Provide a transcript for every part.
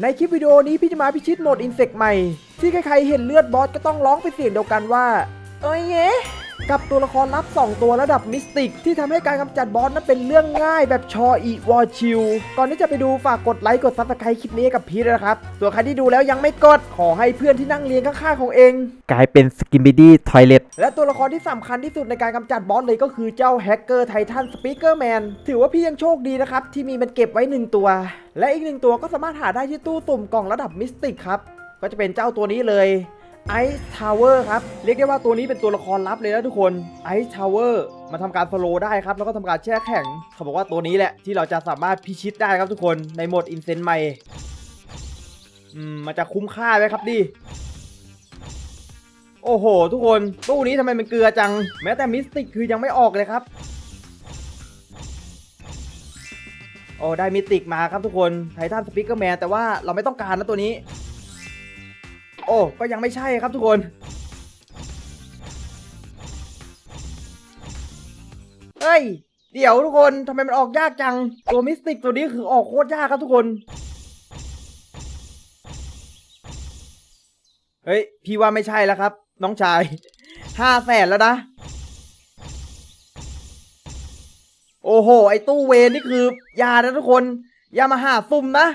ในคลิปวิดีโอนี้พี่จะมาพิชิตโหมดอินเสกใหม่ ที่ใครๆเห็นเลือดบอสก็ต้องร้องเป็นเสียงเดียวกันว่าเอ้ยเย้ กับตัวละครลับ 2 ตัวระดับมิสติก ที่ทำให้การกำจัดบอสนั้นเป็นเรื่องง่ายแบบชออีวอชิลก่อนที่จะไปดูฝากกดไลค์กดซับสไครต์คลิปนี้ให้กับพีทด้วยนะครับ ส่วนใครที่ดูแล้วยังไม่กด ขอให้เพื่อนที่นั่งเรียนข้างๆของเอง กลายเป็นสกินบิดี้ทอยเลตและตัวละครที่สำคัญที่สุดในการกำจัดบอสเลยก็คือเจ้าแฮกเกอร์ไททันสปีกเกอร์แมนถือว่าพี่ยังโชคดีนะครับที่มีมันเก็บไว้หนึ่งตัว และอีกหนึ่งตัวก็สามารถหาได้ที่ตู้สุ่มกล่องระดับมิสติกครับก็จะเป็นเจ้าตัวนี้เลย ไอซ์ทาวเวอร์ครับ เรียกได้ว่าตัวนี้เป็นตัวละครลับเลยนะทุกคนไอซ์ทาวเวอร์มาทำการสโลได้ครับ แล้วก็ทำการแช่แข็ง เขาบอกว่าตัวนี้แหละที่เราจะสามารถพิชิตได้ครับทุกคนในโหมดอินเซนใหม่อืมมันจะคุ้มค่าไหมครับดิโอ้โห ทุกคนตู้นี้ทำไมมันเกลือจัง แม้แต่มิสติกคือยังไม่ออกเลยครับ โอ้ได้มิสติกมาครับทุกคนไททันสปิเกอร์แมนแต่ว่าเราไม่ต้องการนะตัวนี้ อ้ก็ยังไม่ใช่ครับทุกคนเฮ้ย เดี๋ยวทุกคนทำไมมันออกยากจัง ตัวมิสติกตัวนี้คือออกโคตรยากครับทุกคน เฮ้ย พี่ว่าไม่ใช่แล้วครับ น้องชายห้าแสนแล้วนะ โอ้โห ไอ้ตู้เวนนี่คือยานะทุกคน ย่ามาหาซุ่มนะ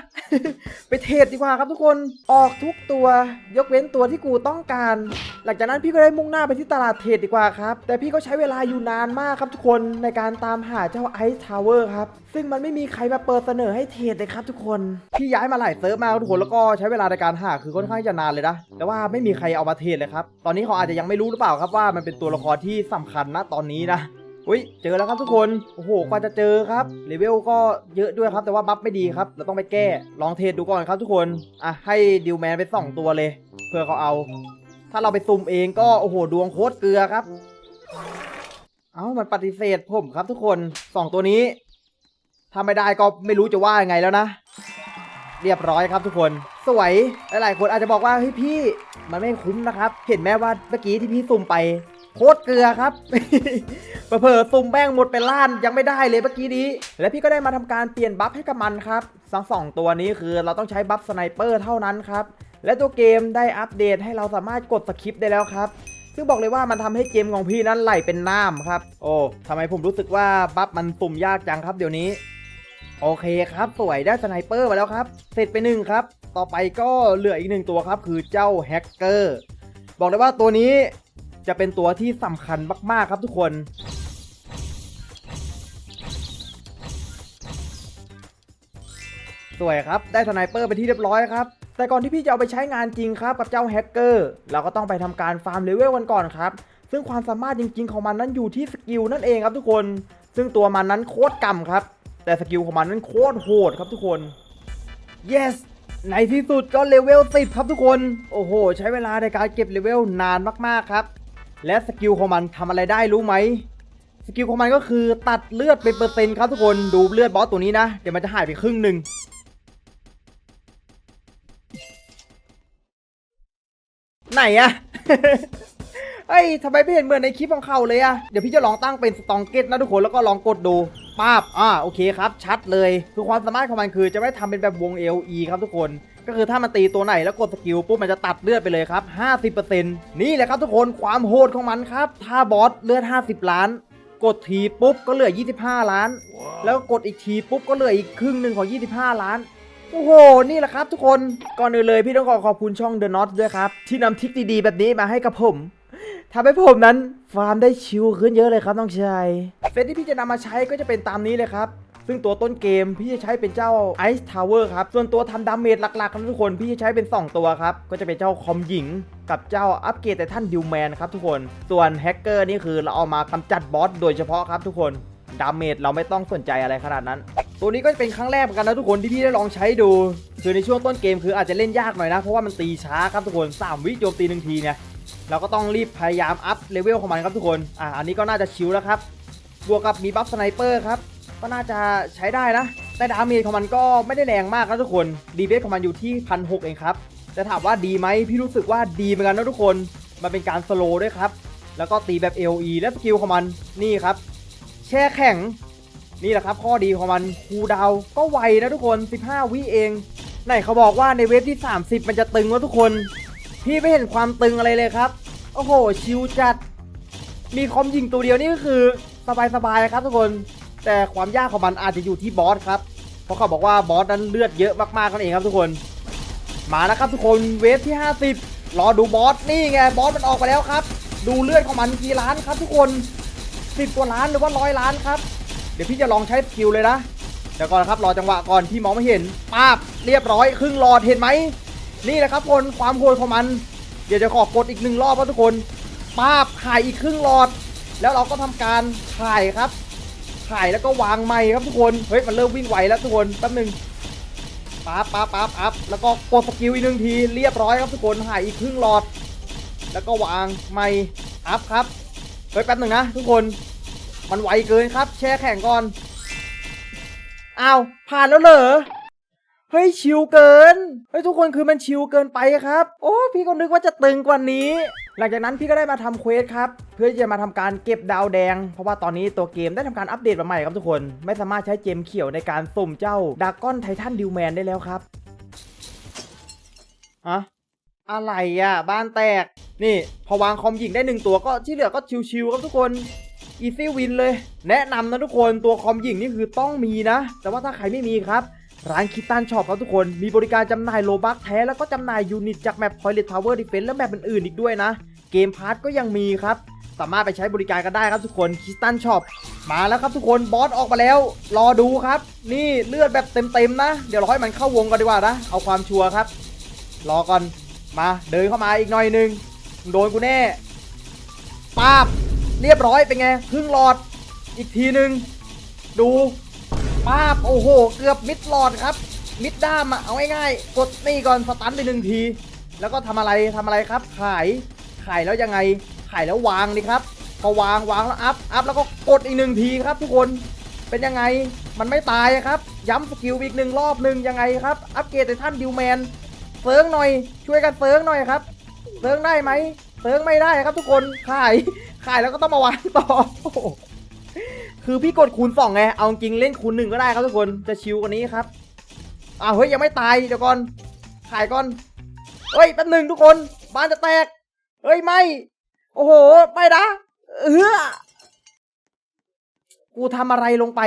ไปเทรดดีกว่าครับทุกคนออกทุกตัวยกเว้นตัวที่กูต้องการ หลังจากนั้นพี่ก็ได้มุ่งหน้าไปที่ตลาดเทรดดีกว่าครับ แต่พี่ก็ใช้เวลาอยู่นานมากครับทุกคนในการตามหาเจ้าไอซ์ทาวเวอร์ครับ ซึ่งมันไม่มีใครมาเปิดเสนอให้เทรดเลยครับทุกคนพี่ย้ายมาหลายเซิร์ฟมากทุกคนแล้วก็ใช้เวลาในการหาคือค่อนข้างจะนานเลยนะแต่ว่าไม่มีใครเอามาเทรดเลยครับตอนนี้เขาอาจจะยังไม่รู้หรือเปล่าครับว่ามันเป็นตัวละครที่สำคัญนะตอนนี้นะ อุ้ยเจอแล้วครับทุกคน โอ้โห กว่าจะเจอครับ เลเวลก็เยอะด้วยครับ แต่ว่าบัฟไม่ดีครับ เราต้องไปแก้ ลองเทรดดูก่อนครับทุกคน อะ ให้ดิวแมนไปส่องตัวเลย เพื่อเขาเอา ถ้าเราไปซุ่มเองก็ โอ้โห ดวงโคตรเกลือครับ เอ้า มันปฏิเสธผมครับทุกคนสองตัวนี้ ถ้าไม่ได้ก็ไม่รู้จะว่ายังไงแล้วนะ เรียบร้อยครับทุกคน สวย หลายๆคนอาจจะบอกว่า เฮ้ยพี่ มันไม่คุ้มนะครับ เห็นไหมว่าเมื่อกี้ที่พี่ซุ่มไป โคตรเกลือครับเผลอๆซุ่มแป้งหมดเป็นล้านยังไม่ได้เลยเมื่อกี้นี้ และพี่ก็ได้มาทำการเปลี่ยนบัฟให้กับมันครับสังสองตัวนี้คือเราต้องใช้บัฟสไนเปอร์เท่านั้นครับ และตัวเกมได้อัปเดตให้เราสามารถกดสคริปได้แล้วครับซึ่งบอกเลยว่ามันทำให้เกมของพี่นั้นไหลเป็นน้ำครับ โอ้ทำไมผมรู้สึกว่าบัฟมันปุ่มยากจังครับเดี๋ยวนี้ โอเคครับสวยได้สไนเปอร์มาแล้วครับ เสร็จไปหนึ่งครับ ต่อไปก็เหลืออีกหนึ่งตัวครับ คือเจ้าแฮกเกอร์ บอกเลยว่าตัวนี้ จะเป็นตัวที่สำคัญมาก ๆ ครับทุกคน สวยครับได้สไนเปอร์ไปที่เรียบร้อยครับ แต่ก่อนที่พี่จะเอาไปใช้งานจริงครับกับเจ้าแฮกเกอร์ เราก็ต้องไปทำการฟาร์มเลเวลกันก่อนครับ ซึ่งความสามารถจริง ๆ ของมันนั้นอยู่ที่สกิลนั่นเองครับทุกคน ซึ่งตัวมันนั้นโคตรกำครับ แต่สกิลของมันนั้นโคตรโหดครับทุกคน yes ในที่สุดก็เลเวล10ครับทุกคน โอ้โห ใช้เวลาในการเก็บเลเวลนานมาก ๆ ครับ และสกิลของมันทำอะไรได้รู้ไหมสกิลของมันก็คือตัดเลือดเป็นเปอร์เซ็นต์ครับทุกคนดูเลือดบอสตัวนี้นะ เดี๋ยวมันจะหายไปครึ่งหนึ่งไหนอะ เอ้ยทำไมไม่เห็นเหมือนในคลิปของเขาเลยอะเดี๋ยวพี่จะลองตั้งเป็นสตองเกตนะทุกคนแล้วก็ลองกดดูป้าบอ่าโอเคครับ ชัดเลย คือความสามารถของมันคือจะไม่ทำเป็นแบบวง LE ครับทุกคน ก็คือถ้ามันตีตัวไหนแล้วกดสกิลปุ๊บมันจะตัดเลือดไปเลยครับ 50%นี่แหละครับทุกคนความโหดของมันครับ ถ้าบอสเลือด 50 ล้าน กดทีปุ๊บก็เหลือ 25 ล้าน แล้วกดอีกทีปุ๊บก็เหลืออีกครึ่งหนึ่งของ 25 ล้านโอ้โห นี่แหละครับทุกคน ก่อนอื่นเลยพี่ต้องขอขอบคุณช่อง The Not ด้วยครับ ที่นำทริคดีๆ แบบนี้มาให้กับผม ทำให้ผมนั้นฟาร์มได้ชิลขึ้นเยอะเลยครับน้องชายเซตที่พี่จะนำมาใช้ก็จะเป็นตามนี้เลยครับซึ่งตัวต้นเกมพี่จะใช้เป็นเจ้า Ice Tower ครับ ส่วนตัวทำดาเมจหลักๆนะทุกคนพี่จะใช้เป็น 2 ตัวครับ ก็จะเป็นเจ้าคอมหญิง กับเจ้าอัปเกรดแต่ท่านดิวแมนครับทุกคน ส่วนแฮกเกอร์นี่คือเราเอามากำจัดบอสโดยเฉพาะครับทุกคน ดาเมจเราไม่ต้องสนใจอะไรขนาดนั้น ตัวนี้ก็จะเป็นครั้งแรกเหมือนกันนะทุกคนที่พี่ได้ลองใช้ดูคือในช่วงต้นเกมคืออาจจะเล่นยากหน่อยนะ เพราะว่ามันตีช้าครับทุกคน 3 วิโจมตีหนึ่งทีเนี่ย เราก็ต้องรีบพยายามอัพเลเวลของมันครับทุกคน อะอันนี้ก็น่าจะชิลแล้วครับ บวกกับมีบัฟสไนเปอร์ครับ ก็น่าจะใช้ได้นะ แต่ดาเมจของมันก็ไม่ได้แรงมากนะทุกคน ดีเบสของมันอยู่ที่พันหเองครับแต่ถามว่าดีไหมพี่รู้สึกว่าดีเหมือนกันนะทุกคน มันเป็นการสโลว์ด้วยครับ แล้วก็ตีแบบ LE และสกิลของมัน นี่ครับ แช่แข็ง นี่แหละครับ ข้อดีของมันคูดาวก็ไวนะทุกคน 15 วิเอง ไหนเขาบอกว่าในเว็บที่ 30 มันจะตึงวะทุกคน พี่ไม่เห็นความตึงอะไรเลยครับ โอ้โห ชิวจัด มีคอมยิงตัวเดียวนี่ก็คือสบายๆครับทุกคน แต่ความยากของมันอาจจะอยู่ที่บอสครับ เพราะเขาบอกว่าบอสนั้นเลือดเยอะมากๆนั่นเองครับทุกคน มาแล้วครับทุกคน เวฟที่ 50 รอดูบอส นี่ไงบอสมันออกไปแล้วครับ ดูเลือดของมันกี่ล้านครับทุกคน10กว่าล้านหรือว่าร้อยล้านครับ เดี๋ยวพี่จะลองใช้สกิลเลยนะเดี๋ยวก่อนครับรอจังหวะก่อนที่มองไม่เห็นป้าบเรียบร้อย ครึ่งหลอดเห็นไหม นี่แหละครับคนความโหดของมัน เดี๋ยวจะขอกดอีกหนึ่งรอบครับทุกคนป้าบถ่ายอีกครึ่งหลอด แล้วเราก็ทำการถ่ายครับ ถ่ายแล้วก็วางไม้ครับทุกคนเฮ้ยมันเริ่มวิ่งไหวแล้วทุกคนแป๊บนึงปั๊บปั๊บปั๊บอัพแล้วก็กดสกิลอีกหนึ่งทีเรียบร้อยครับทุกคนถ่ายอีกครึ่งหลอด แล้วก็วางไม้อัพครับเฮ้ยแป๊บหนึ่งนะทุกคนมันไวเกินครับ แช่แข็งก่อนอ้าวผ่านแล้วเหรอ เฮ้ยชิวเกิน เฮ้ยทุกคนคือมันชิวเกินไปครับ โอ้พี่ก็นึกว่าจะตึงกว่านี้ หลังจากนั้นพี่ก็ได้มาทำเควสครับ เพื่อจะมาทำการเก็บดาวแดง เพราะว่าตอนนี้ตัวเกมได้ทำการอัปเดตมาใหม่ครับทุกคน ไม่สามารถใช้เจมเขียวในการสุ่มเจ้าดากอนไททันดิวแมนได้แล้วครับอะอะไรอะ บ้านแตก นี่ พอวางคอมยิงได้หนึ่งตัวก็ที่เหลือก็ชิวๆครับทุกคนอีซี่วินเลย แนะนำนะทุกคนตัวคอมยิงนี่คือต้องมีนะ แต่ว่าถ้าใครไม่มีครับ ร้านคิตตันช็อปครับทุกคน มีบริการจำหน่ายโลบักแท้ แล้วก็จำหน่ายยูนิตจากแมปพอยเลตทาวเวอร์ดิเฟนและแมปอื่นๆอีกด้วยนะ เกมพาร์ทก็ยังมีครับ สามารถไปใช้บริการกันได้ครับทุกคนคิสตันช็อปมาแล้วครับทุกคนบอสออกมาแล้ว รอดูครับ นี่เลือดแบบเต็มๆนะ เดี๋ยวเราให้มันเข้าวงกันดีกว่านะ เอาความชัวร์ครับ รอก่อนมาเดินเข้ามาอีกหน่อยหนึงโดนกูแน่ป้าบเรียบร้อยเป็นไงครึ่งหลอดอีกทีหนึ่งดู ป้าบโอ้โห เกือบมิดหลอดครับ มิดด้ามอะเอาง่ายๆกดนี่ก่อนสตันไปหนึ่งที แล้วก็ทำอะไรทำอะไรครับ ขาย ขายแล้วยังไง ขายแล้ววางดิครับ พอวางวางแล้วอัพอัพแล้วก็กดอีกหนึ่งทีครับ ทุกคนเป็นยังไง มันไม่ตายครับ ย้ำสกิลอีกหนึ่งรอบหนึ่งยังไงครับ อัปเกรดไททันดิวแมนเซิร์งหน่อย ช่วยกันเซิร์งหน่อยครับเซิร์งได้ไหมเซิร์งไม่ได้ครับทุกคน ขาย ขายแล้วก็ต้องมาวางต่อ คือพี่กดคูณสองไง เอาจริงเล่นคูณหนึ่งก็ได้ครับทุกคน จะชิวกว่านี้ครับ อ้าวเฮ้ยยังไม่ตายเดี๋ยวก่อน ขายก่อน เฮ้ยแป๊บหนึ่งทุกคน บ้านจะแตก เฮ้ยไม่ โอ้โหไม่นะเออกูทำอะไรลงไป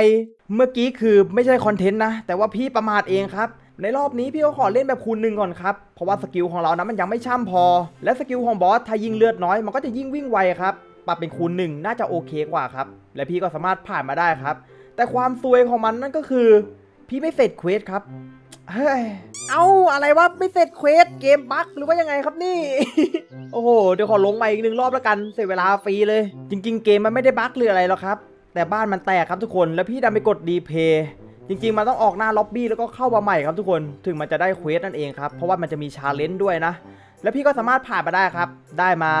เมื่อกี้คือไม่ใช่คอนเทนต์นะ แต่ว่าพี่ประมาทเองครับในรอบนี้พี่ก็ขอเล่นแบบคูณหนึ่งก่อนครับ เพราะว่าสกิลของเรานะมันยังไม่ช่ำพอ และสกิลของบอสถ้ายิงเลือดน้อยมันก็จะยิ่งวิ่งไวครับ ปรับเป็นคูณหนึ่งน่าจะโอเคกว่าครับ และพี่ก็สามารถผ่านมาได้ครับ แต่ความซวยของมันนั่นก็คือ พี่ไม่เสร็จเควสครับเฮ้ยเอาอะไรวะไม่เสร็จเควสเกมบั๊กหรือว่ายังไงครับนี่ โอ้โหเดี๋ยวขอลงมาอีกหนึ่งรอบแล้วกันเสียเวลาฟรีเลย จริง ๆ เกมมันไม่ได้บั๊กหรืออะไรหรอกครับ แต่บ้านมันแตกครับทุกคนแล้วพี่ดันไปกดดีเพย์จริงๆ มันต้องออกหน้าล็อบบี้แล้วก็เข้ามาใหม่ครับทุกคน ถึงมันจะได้เควสนั่นเองครับ เพราะว่ามันจะมีชาเลนจ์ด้วยนะ แล้วพี่ก็สามารถผ่านมาได้ครับ ได้มา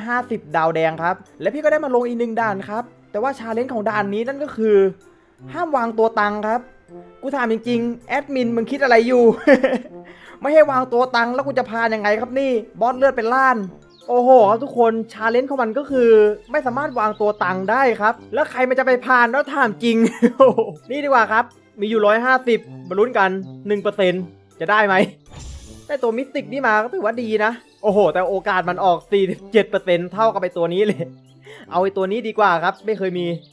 150 ดาวแดงครับ และพี่ก็ได้มาลงอีกหนึ่งด่านครับ แต่ว่าชาเลนจ์ของด่านนี้นั่นก็คือ ห้ามวางตัวตังครับ กูถามจริงๆแอดมินมึงคิดอะไรอยู่ ไม่ให้วางตัวตังแล้วกูจะพานยังไงครับนี่ บอสเลือดเป็นล้าน โอ้โหครับทุกคนชาเลนจ์ของมันก็คือ ไม่สามารถวางตัวตังได้ครับ แล้วใครมันจะไปพานแล้วถามจริง นี่ดีกว่าครับ มีอยู่ 150มาลุ้นกัน 1%จะได้ไหม ได้ตัวมิสติกนี่มาก็ถือว่าดีนะ โอ้โห แต่โอกาสมันออก 47%เท่ากับไอตัวนี้เลย เอาไอตัวนี้ดีกว่าครับ ไม่เคยมี